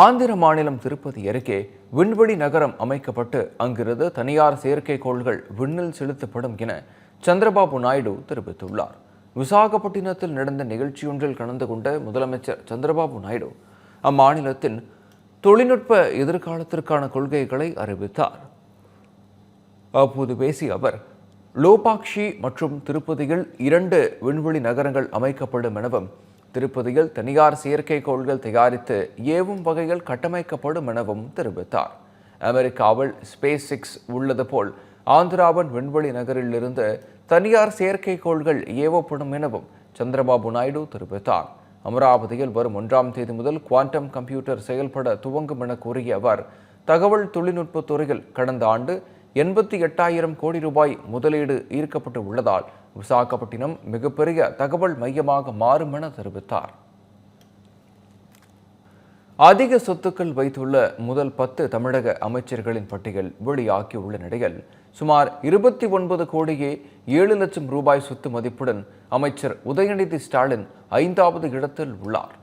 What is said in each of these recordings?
ஆந்திர மாநிலம் திருப்பதி அருகே விண்வெளி நகரம் அமைக்கப்பட்டு அங்கிருந்து தனியார் செயற்கைக்கோள்கள் விண்ணில் செலுத்தப்படும் என சந்திரபாபு நாயுடு தெரிவித்துள்ளார். விசாகப்பட்டினத்தில் நடந்த நிகழ்ச்சியொன்றில் கலந்து கொண்ட முதலமைச்சர் சந்திரபாபு நாயுடு அம்மாநிலத்தின் தொழில்நுட்ப எதிர்காலத்திற்கான கொள்கைகளை அறிவித்தார். அப்போது பேசிய அவர் லோபாக்ஷி மற்றும் திருப்பதியில் இரண்டு விண்வெளி நகரங்கள் அமைக்கப்படும் எனவும் திருப்பதியில் தனியார் செயற்கைக்கோள்கள் தயாரித்து ஏவும் வகையில் கட்டமைக்கப்படும் எனவும் தெரிவித்தார். அமெரிக்காவில் ஸ்பேஸ் சிக்ஸ் உள்ளது போல் ஆந்திராவின் விண்வெளி நகரிலிருந்து தனியார் செயற்கைக்கோள்கள் ஏவப்படும் எனவும் சந்திரபாபு நாயுடு தெரிவித்தார். அமராவதியில் வரும் ஒன்றாம் தேதி முதல் குவாண்டம் கம்ப்யூட்டர் செயல்பட துவங்கும் என கூறிய அவர் தகவல் தொழில்நுட்பத் துறையில் கடந்த ஆண்டு எண்பத்தி எட்டாயிரம் கோடி ரூபாய் முதலீடு ஈர்க்கப்பட்டு உள்ளதால் விசாகப்பட்டினம் மிகப்பெரிய தகவல் மையமாக மாறும் என தெரிவித்தார். அதிக சொத்துக்கள் வைத்துள்ள முதல் பத்து தமிழக அமைச்சர்களின் பட்டியல் வெளியாகியுள்ள நிலையில் சுமார் இருபத்தி ஒன்பது கோடியே ஏழு லட்சம் ரூபாய் சொத்து மதிப்புடன் அமைச்சர் உதயநிதி ஸ்டாலின் ஐந்தாவது இடத்தில் உள்ளார்.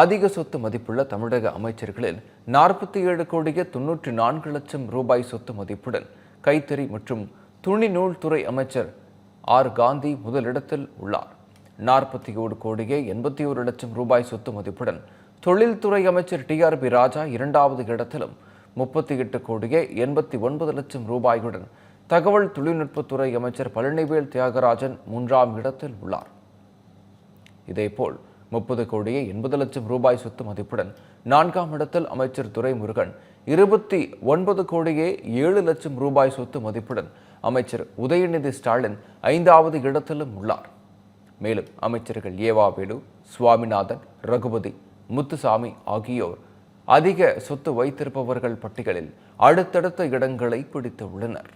அதிக சொத்து மதிப்புள்ள தமிழக அமைச்சர்களில் நாற்பத்தி ஏழு கோடியே தொன்னூற்றி நான்கு லட்சம் ரூபாய் சொத்து மதிப்புடன் கைத்தறி மற்றும் துணி நூல் துறை அமைச்சர் ஆர். காந்தி முதலிடத்தில் உள்ளார். நாற்பத்தி ஏழு கோடியே எண்பத்தி ஒரு லட்சம் ரூபாய் சொத்து மதிப்புடன் தொழில்துறை அமைச்சர் டிஆர்பி ராஜா இரண்டாவது இடத்திலும் முப்பத்தி எட்டு கோடியே எண்பத்தி ஒன்பது லட்சம் ரூபாயுடன் தகவல் தொழில்நுட்பத்துறை அமைச்சர் பழனிவேல் தியாகராஜன் மூன்றாம் இடத்தில் உள்ளார். இதேபோல் முப்பது கோடியே எண்பது லட்சம் ரூபாய் சொத்து மதிப்புடன் நான்காம் இடத்தில் அமைச்சர் துரைமுருகன் இருபத்தி ஒன்பது கோடியே ஏழு லட்சம் ரூபாய் சொத்து மதிப்புடன் அமைச்சர் உதயநிதி ஸ்டாலின் ஐந்தாவது இடத்திலும் உள்ளார். மேலும் அமைச்சர்கள் ஏவாவேலு சுவாமிநாதன் ரகுபதி முத்துசாமி ஆகியோர் அதிக சொத்து வைத்திருப்பவர்கள் பட்டியலில் அடுத்தடுத்த இடங்களை பிடித்துள்ளனர்.